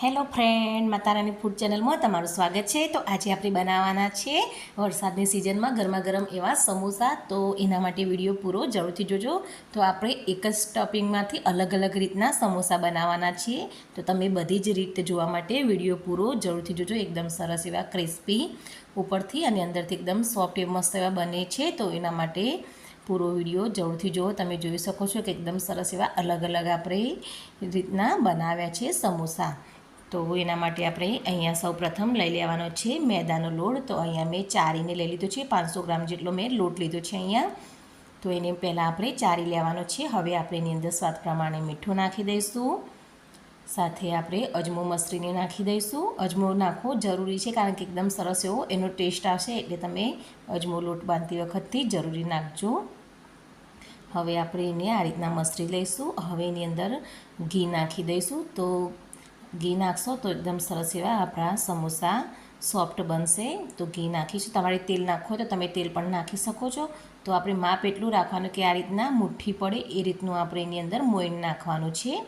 Hello friend માતારાની food ચેનલમાં તમારું સ્વાગત છે. તો આજે આપણે બનાવવાના છે વરસાદની સિઝનમાં ગરમા ગરમ એવા સમોસા. તો એના માટે વીડિયો પૂરો જરૂરથી જોજો. તો આપણે એક જ સ્ટફિંગમાંથી અલગ અલગ રીતના સમોસા બનાવવાના છીએ. તો તમે બધી જ રીતે જોવા માટે વીડિયો પૂરો જરૂરથી જોજો. એકદમ સરસ એવા ક્રિસ્પી ઉપરથી અને અંદરથી એકદમ સોફ્ટ એ મસ્ત એવા બને છે. તો એના માટે પૂરો વીડિયો જરૂરથી જુઓ તમે જોઈ શકો છો કે એકદમ સરસ એવા અલગ અલગ આપણે રીતના બનાવ્યા છે સમોસા. તો એના માટે આપણે અહીંયા સૌ પ્રથમ લઈ લેવાનો છે મેદાનો લોટ. તો અહીંયા મેં ચારીને લઈ લીધો છે, પાંચસો ગ્રામ જેટલો મેં લોટ લીધો છે અહીંયા. તો એને પહેલાં આપણે ચારી લેવાનો છે. હવે આપણે એની અંદર સ્વાદ પ્રમાણે મીઠું નાખી દઈશું. સાથે આપણે અજમો મસરીને નાખી દઈશું. અજમો નાખવો જરૂરી છે કારણ કે એકદમ સરસ એવો એનો ટેસ્ટ આવશે એટલે તમે અજમો લોટ બાંધતી વખતથી જરૂરી નાખજો. હવે આપણે એને આ રીતના મસરી લઈશું. હવે એની અંદર ઘી નાખી દઈશું. તો ઘી નાખશો તો એકદમ સરસ એવા આપણા સમોસા સોફ્ટ બનશે. તો ઘી નાખીશું. તમારે તેલ નાખો તો તમે તેલ પણ નાખી શકો છો. તો આપણે માપ એટલું રાખવાનું કે આ રીતના મુઠ્ઠી પડે. એ રીતનું આપણે એની અંદર મોઈન નાખવાનું છે.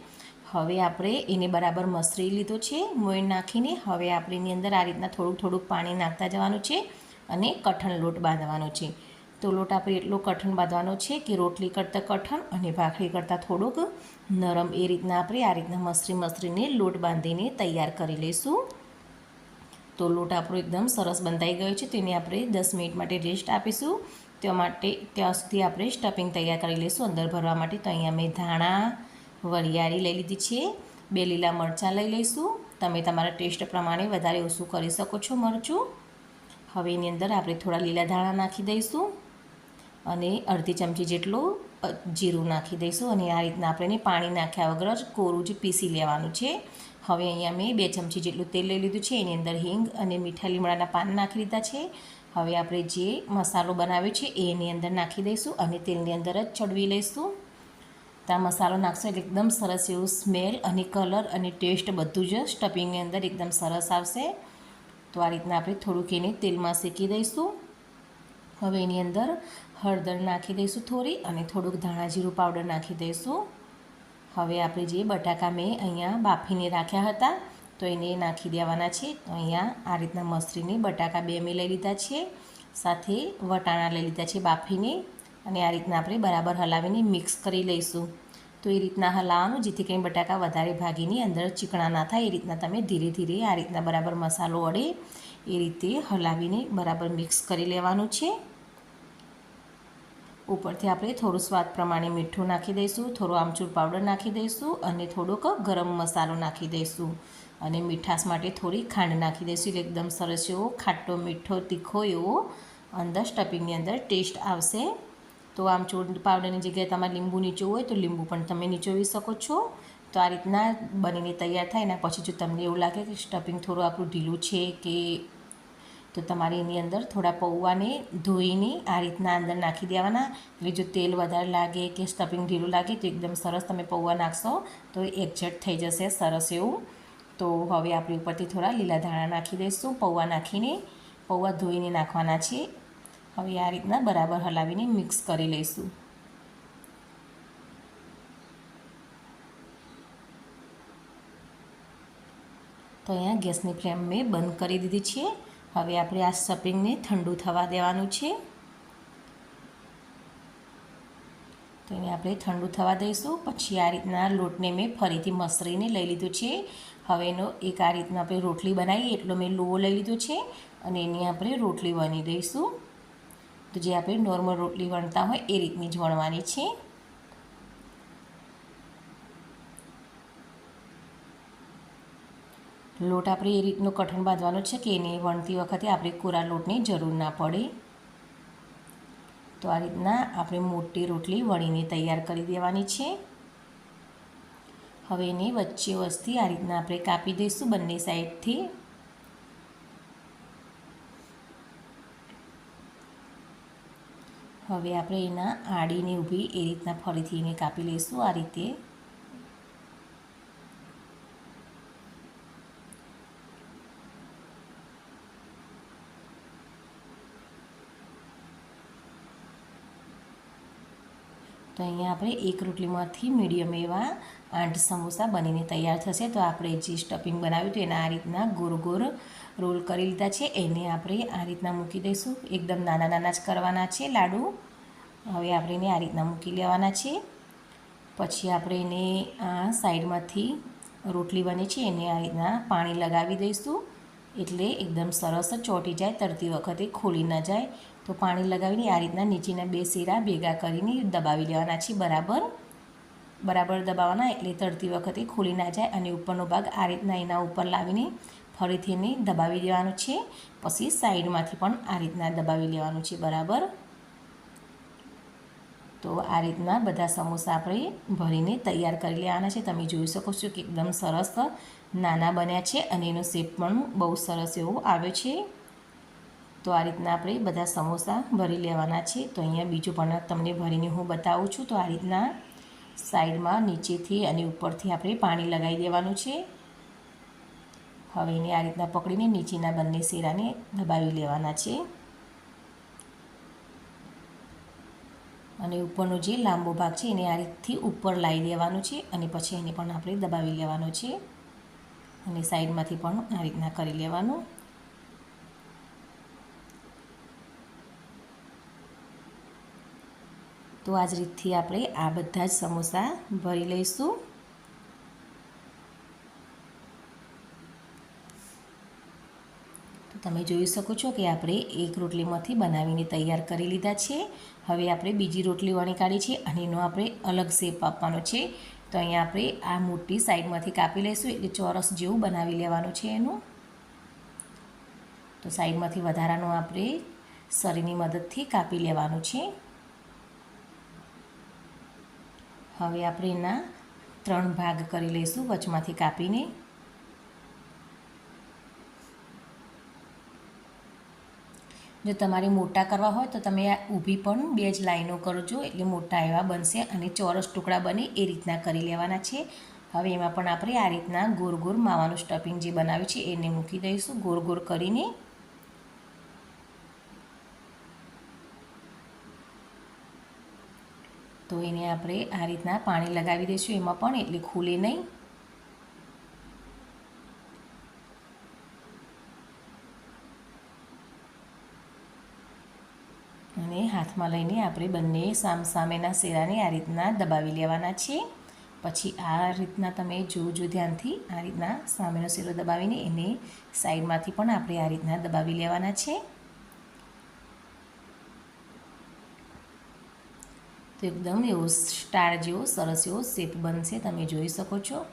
હવે આપણે એને બરાબર મસરી લીધો છે મોઈન નાખીને. હવે આપણે એની અંદર આ રીતના થોડુંક થોડુંક પાણી નાખતા જવાનું છે અને કઠણ લોટ બાંધવાનો છે. તો લોટ આપણે એટલો કઠણ બાંધવાનો છે કે રોટલી કરતાં કઠણ અને ભાખરી કરતાં થોડુંક નરમ એ રીતના આપણે આ રીતના મસરી મસરીને લોટ બાંધીને તૈયાર કરી લઈશું. તો લોટ આપણો એકદમ સરસ બંધાઈ ગયો છે, તેને આપણે દસ મિનિટ માટે રેસ્ટ આપીશું. તે માટે ત્યાં સુધી આપણે સ્ટફિંગ તૈયાર કરી લઈશું. અંદર ભરવા માટે તો અહીંયા મેં ધાણા, વરિયાળી લઈ લીધી છે, બે લીલા મરચાં લઈ લઈશું. તમે તમારા ટેસ્ટ પ્રમાણે વધારે ઓછું કરી શકો છો મરચું. હવે એની અંદર આપણે થોડા લીલા ધાણા નાખી દઈશું. અને અડધી ચમચી જેટલું જીરું નાખી દઈશું અને આ રીતના આપણે પાણી નાખ્યા વગર જ કોરું જ પીસી લેવાનું છે. હવે અહીંયા મેં બે ચમચી જેટલું તેલ લઈ લીધું છે, એની અંદર હિંગ અને મીઠા લીમડાના પાન નાખી દીધા છે. હવે આપણે જે મસાલો બનાવ્યો છે, એની અંદર નાખી દઈશું અને તેલની અંદર જ ચડવી લઈશું. ત્યાં મસાલો નાખશો એટલે એકદમ સરસ એવું સ્મેલ અને કલર અને ટેસ્ટ બધું જ સ્ટફિંગની અંદર એકદમ સરસ આવશે. તો આ રીતના આપણે થોડુંક એને તેલમાં શેકી દઈશું. હવે એની અંદર હળદર નાખી દઈશું થોડી અને થોડુંક ધાણા જીરું પાવડર નાખી દઈશું. હવે આપણે જે બટાકા મેં અહીંયા બાફીને રાખ્યા હતા, તો એને નાખી દેવાના છે. તો અહીંયા આ રીતના મસરીને બટાકા બે મેં લઈ લીધા છે, સાથે વટાણા લઈ લીધા છે બાફીને અને આ રીતના આપણે બરાબર હલાવીને મિક્સ કરી લઈશું. તો એ રીતના હલાવવાનું, જેથી કરીને બટાકા વધારે ભાગીની અંદર ચીકણા ના થાય. એ રીતના તમે ધીરે ધીરે આ રીતના બરાબર મસાલો વડે એ રીતે હલાવીને બરાબર મિક્સ કરી લેવાનું છે. ઉપરથી આપણે થોડું સ્વાદ પ્રમાણે મીઠું નાખી દઈશું, થોડો આમચૂર પાવડર નાખી દઈશું અને થોડોક ગરમ મસાલો નાખી દઈશું. અને મીઠાશ માટે થોડી ખાંડ નાખી દઈશું, એટલે એકદમ સરસ એવો ખાટો, મીઠો, તીખો એવો અંદર સ્ટફિંગની અંદર ટેસ્ટ આવશે. તો આમચૂર પાવડરની જગ્યાએ તમારે લીંબુ નીચું હોય તો લીંબુ પણ તમે નીચોવી શકો છો. તો આ રીતના બનીને તૈયાર થાય એના પછી જો તમને એવું લાગે કે સ્ટફિંગ થોડું આપણું ઢીલું છે કે તો તમારે એની અંદર થોડા પૌવાને ધોઈને આ રીતના અંદર નાખી દેવાના. એટલે જો તેલ વધારે લાગે કે સ્ટફિંગ ઢીલું લાગે તો એકદમ સરસ તમે પૌવા નાખશો તો એકઝટ થઈ જશે, સરસ એવું. તો હવે આપણે ઉપરથી થોડા લીલા ધાણા નાખી દઈશું, પૌવા નાખીને. પૌવા ધોઈને નાખવાના છે હવે આ રીતના બરાબર હલાવીને મિક્સ કરી લઈશું. તો અહીંયા ગેસની ફ્લેમ મેં બંધ કરી દીધી છે. હવે આપણે આ સ્ટફિંગને ઠંડુ થવા દેવાનું છે. તો એને આપણે ઠંડુ થવા દઈશું. પછી આ રીતના લોટને મેં ફરીથી મસરીને લઈ લીધું છે. હવે એનો એક આ રીતના આપણે રોટલી બનાવીએ એટલો મેં લોવો લઈ લીધો છે અને એની આપણે રોટલી વણી દઈશું. તો જે આપણે નોર્મલ રોટલી વણતા હોય એ રીતની જ વણવાની છે. લોટ આપણે એ રીતનું કઠણ બાંધવાનો છે કે એને વણતી વખતે આપણે કોરા લોટની જરૂર ના પડે. તો આ રીતના આપણે મોટી રોટલી વણીને તૈયાર કરી દેવાની છે. હવે એને વચ્ચે વસ્તી આ રીતના આપણે કાપી દઈશું બંને સાઈડથી. હવે આપણે એના આડીને ઊભી એ રીતના ફરીથી એને કાપી લઈશું આ રીતે. તો અહીંયા આપણે એક રોટલીમાંથી મીડિયમ એવા આઠ સમોસા બનીને તૈયાર થશે. તો આપણે જે સ્ટફિંગ બનાવ્યું હતું એના આ રીતના ગોર ગોર રોલ કરી લીધા છે. એને આપણે આ રીતના મૂકી દઈશું. એકદમ નાના નાના જ કરવાના છે લાડુ. હવે આપણે એને આ રીતના મૂકી લેવાના છે. પછી આપણે એને આ સાઈડમાંથી રોટલી બને છે એને આ રીતના પાણી લગાવી દઈશું. એટલે એકદમ સરસ ચોંટી જાય, તરતી વખતે ખોલી ન જાય. તો પાણી લગાવીને આ રીતના નીચેના બે શીરા ભેગા કરીને દબાવી લેવાના છે બરાબર? બરાબર દબાવવાના એટલે તરતી વખતે ખોલી ના જાય અને ઉપરનો ભાગ આ રીતના એના ઉપર લાવીને ફરીથી એને દબાવી દેવાનું છે. પછી સાઈડમાંથી પણ આ રીતના દબાવી લેવાનું છે, બરાબર? તો આ રીતના બધા સમોસા આપણે ભરીને તૈયાર કરી લેવાના છે. તમે જોઈ શકો છો કે એકદમ સરસ નાના બન્યા છે અને એનો શેપ પણ બહુ સરસ એવો આવ્યો છે. તો આ રીતના આપણે બધા સમોસા ભરી લેવાના છે. તો અહીંયા બીજું પણ તમને ભરીને હું બતાવું છું. તો આ રીતના સાઈડમાં નીચેથી અને ઉપરથી આપણે પાણી લગાવી દેવાનું છે. હવે એને આ રીતના પકડીને નીચેના બંને શેરાને દબાવી લેવાના છે. અને ઉપરનો જે લાંબો ભાગ છે એને આ રીતથી ઉપર લાવી દેવાનું છે અને પછી એને પણ આપણે દબાવી લેવાનો છે. અને સાઈડમાંથી પણ આ રીતના કરી લેવાનું. તો આ જ રીતથી આપણે આ બધા જ સમોસા ભરી લઈશું. તમે જોઈ શકો છો કે આપણે એક રોટલીમાંથી બનાવીને તૈયાર કરી લીધા છે. હવે આપણે બીજી રોટલી વણી કાઢી છે અને એનો આપણે અલગ શેપ આપવાનો છે. તો અહીંયા આપણે આ મોટી સાઈડમાંથી કાપી લઈશું એટલે ચોરસ જેવું બનાવી લેવાનું છે એનું. તો સાઈડમાંથી વધારાનું આપણે સરીની મદદથી કાપી લેવાનું છે. હવે આપણે એના ત્રણ ભાગ કરી લઈશું વચમાંથી કાપીને. જો તમારે મોટા કરવા હોય તો તમે આ ઊભી પણ બે જ લાઈનો કરજો એટલે મોટા એવા બનશે અને ચોરસ ટુકડા બને એ રીતના કરી લેવાના છે. હવે એમાં પણ આપણે આ રીતના ગોર ગોર માવાનું સ્ટફિંગ જે બનાવ્યું છે એને મૂકી દઈશું. ગોર ગોર કરીને તો એને આપણે આ રીતના પાણી લગાવી દઈશું. એમાં પણ એટલે ખુલે નહીં અને હાથમાં લઈને આપણે બંને સામસામેના શેરાને આ રીતના દબાવી લેવાના છે પછી આ રીતના તમે જોજો ધ્યાનથી, આ રીતના સામેનો શેરો દબાવીને એને સાઈડમાંથી પણ આપણે આ રીતના દબાવી લેવાના છે. તો એકદમ એવો સ્ટાર જેવો સરસ એવો શેપ બનશે, તમે જોઈ શકો છો.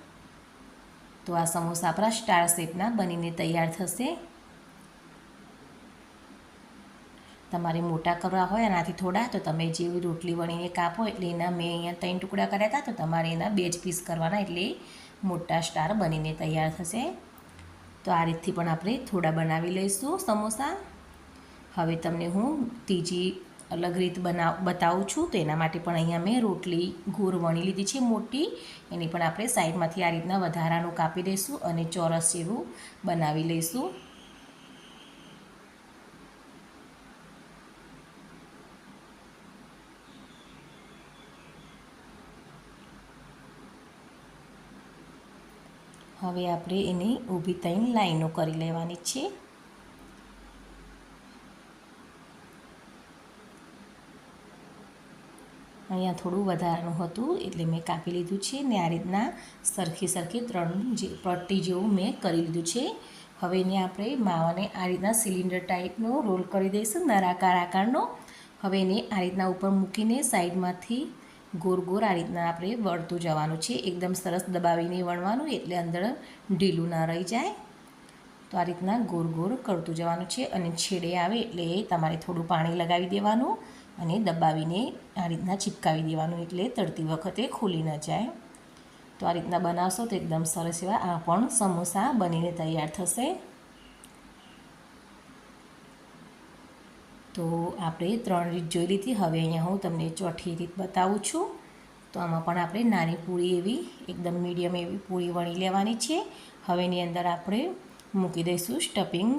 તો આ સમોસા આપણા સ્ટાર શેપના બનીને તૈયાર થશે. તમારે મોટા કરવા હોય, એનાથી થોડા, તો તમે જેવી રોટલી વણીને કાપો, એટલે એના મેં અહીંયા ત્રણ ટુકડા કર્યા હતા, તો તમારે એના બે જ પીસ કરવાના, એટલે મોટા સ્ટાર બનીને તૈયાર થશે. તો આ રીતથી પણ આપણે થોડા બનાવી લઈશું સમોસા. હવે તમને હું ત્રીજી અલગ રીત બનાવ બતાવું છું, તો એના માટે પણ અહીંયા મેં રોટલી ગોળ વણી લીધી છે મોટી. એની પણ આપણે સાઈડમાંથી આ રીતના વધારાનું કાપી દઈશું અને ચોરસ જેવું બનાવી લઈશું. હવે આપણે એની ઊભી ત્રણ લાઈનો કરી લેવાની છે. અહીંયા થોડું વધારાનું હતું એટલે મેં કાપી લીધું છે ને આ રીતના સરખી સરખી ત્રણ જે પટ્ટી જેવું મેં કરી લીધું છે. હવે એને આપણે માવાને આ રીતના સિલિન્ડર ટાઈપનો રોલ કરી દઈશું નરાકાર આકારનો. હવે એને આ રીતના ઉપર મૂકીને સાઈડમાંથી ગોર ગોર આ રીતના આપણે વળતું જવાનું છે. એકદમ સરસ દબાવીને વણવાનું, એટલે અંદર ઢીલું ના રહી જાય. તો આ રીતના ગોર ગોર કરતું જવાનું છે અને છેડે આવે એટલે તમારે થોડું પાણી લગાવી દેવાનું અને દબાવીને આ રીતના ચિપકાવી દેવાનું, એટલે તળતી વખતે ખુલી ન જાય. તો આ રીતના બનાવશો તો એકદમ સરસ એવા આ પણ સમોસા બનીને તૈયાર થશે. તો આપણે ત્રણ રીત જોઈ લીધી. હવે અહીંયા હું તમને ચોથી રીત બતાવું છું. તો આમાં પણ આપણે નાની પૂરી એવી, એકદમ મીડિયમ એવી પૂરી વણી લેવાની છે. હવે એની અંદર આપણે મૂકી દઈશું સ્ટફિંગ.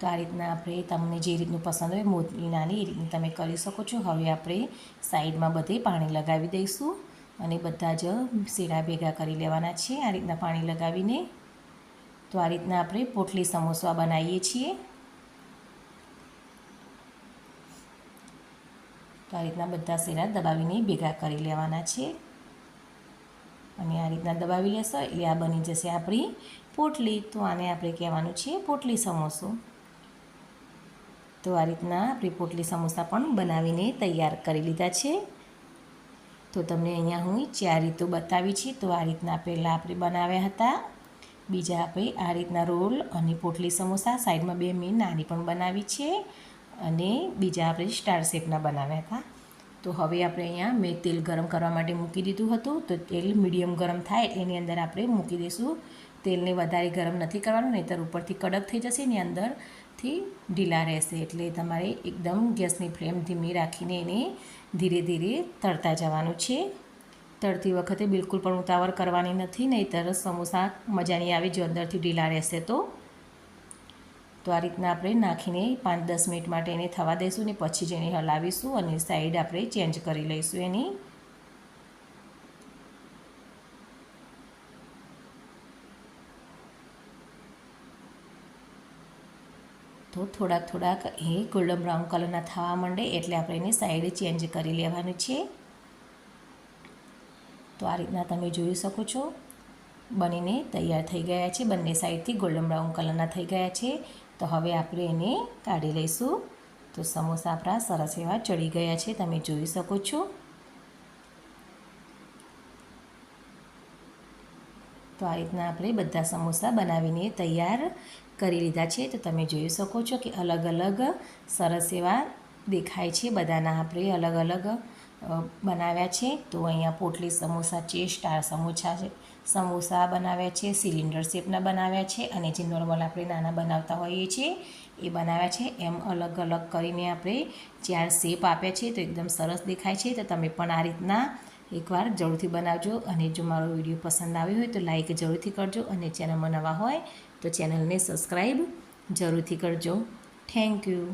તો આ રીતના આપણે તમને જે રીતનું પસંદ હોય મોતની નાની, એ રીતની તમે કરી શકો છો. હવે આપણે સાઈડમાં બધે પાણી લગાવી દઈશું અને બધા જ શેરા ભેગા કરી લેવાના છે આ રીતના પાણી લગાવીને. તો આ રીતના આપણે પોટલી સમોસા બનાવીએ છીએ. તો આ રીતના બધા શેરા દબાવીને ભેગા કરી લેવાના છે. અને આ રીતના દબાવી લેશો એટલે આ બની જશે આપણી પોટલી. તો આને આપણે કહેવાનું છે પોટલી સમોસો. તો આ રીતના આપણી પોટલી સમોસા પણ બનાવીને તૈયાર કરી લીધા છે. તો તમને અહીંયા હું ચાર રીતો બતાવી છે. તો આ રીતના પહેલાં આપણે બનાવ્યા હતા. બીજા આપણે આ રીતના રોલ અને પોટલી સમોસા. સાઈડમાં બે મેં નાની પણ બનાવી છે. અને બીજા આપણે સ્ટાર શેપના બનાવ્યા હતા. તો હવે આપણે અહીંયા મેં તેલ ગરમ કરવા માટે મૂકી દીધું હતું. તો તેલ મીડિયમ ગરમ થાય એની અંદર આપણે મૂકી દઈશું. તેલને વધારે ગરમ નથી કરવાનું, નહીંતર ઉપરથી કડક થઈ જશે ને અંદરથી ઢીલા રહેશે. એટલે તમારે એકદમ ગેસની ફ્લેમ ધીમી રાખીને એને ધીરે ધીરે તળતા જવાનું છે. તળતી વખતે બિલકુલ પણ ઉતાવળ કરવાની નથી, નહીંતર સમોસા મજાની આવે જો અંદરથી ઢીલા રહેશે તો. તો આ રીતના આપણે નાખીને પાંચ દસ મિનિટ માટે એને થવા દઈશું ને પછી જ એને હલાવીશું અને સાઈડ આપણે ચેન્જ કરી લઈશું એની. તો થોડાક થોડાક એ ગોલ્ડન બ્રાઉન કલરના થવા માંડે એટલે આપણે એને સાઈડ ચેન્જ કરી લેવાનું છે. તો આ રીતના તમે જોઈ શકો છો. બનીને તૈયાર થઈ ગયા છે. બંને સાઈડથી ગોલ્ડન બ્રાઉન કલરના થઈ ગયા છે. તો હવે આપણે એને કાઢી લઈશું. તો સમોસા આપણા સરસ એવા ચડી ગયા છે, તમે જોઈ શકો છો. તો આ રીતના આપણે બધા સમોસા બનાવીને તૈયાર કરી લીધા છે. તો તમે જોઈ શકો છો કે અલગ અલગ સરસ એવા દેખાય છે. બધાના આપણે અલગ અલગ બનાવ્યા છે. તો અહીંયા પોટલી સમોસા છે સ્ટાર સમોસા છે. સમોસા બનાવ્યા છે, સિલિન્ડર શેપના બનાવ્યા છે અને જે નોર્મલ આપણે નાના બનાવતા હોઈએ છીએ, એ બનાવ્યા છે. એમ અલગ અલગ કરીને આપણે ચાર શેપ આપ્યા છે તો એકદમ સરસ દેખાય છે. તો તમે પણ આ રીતના એકવાર જરૂરથી બનાવજો અને જો મારો વીડિયો પસંદ આવ્યો હોય તો લાઈક જરૂરથી કરજો અને ચેનલમાં નવા હોય તો ચેનલને સબસ્ક્રાઈબ જરૂરથી કરજો. Thank you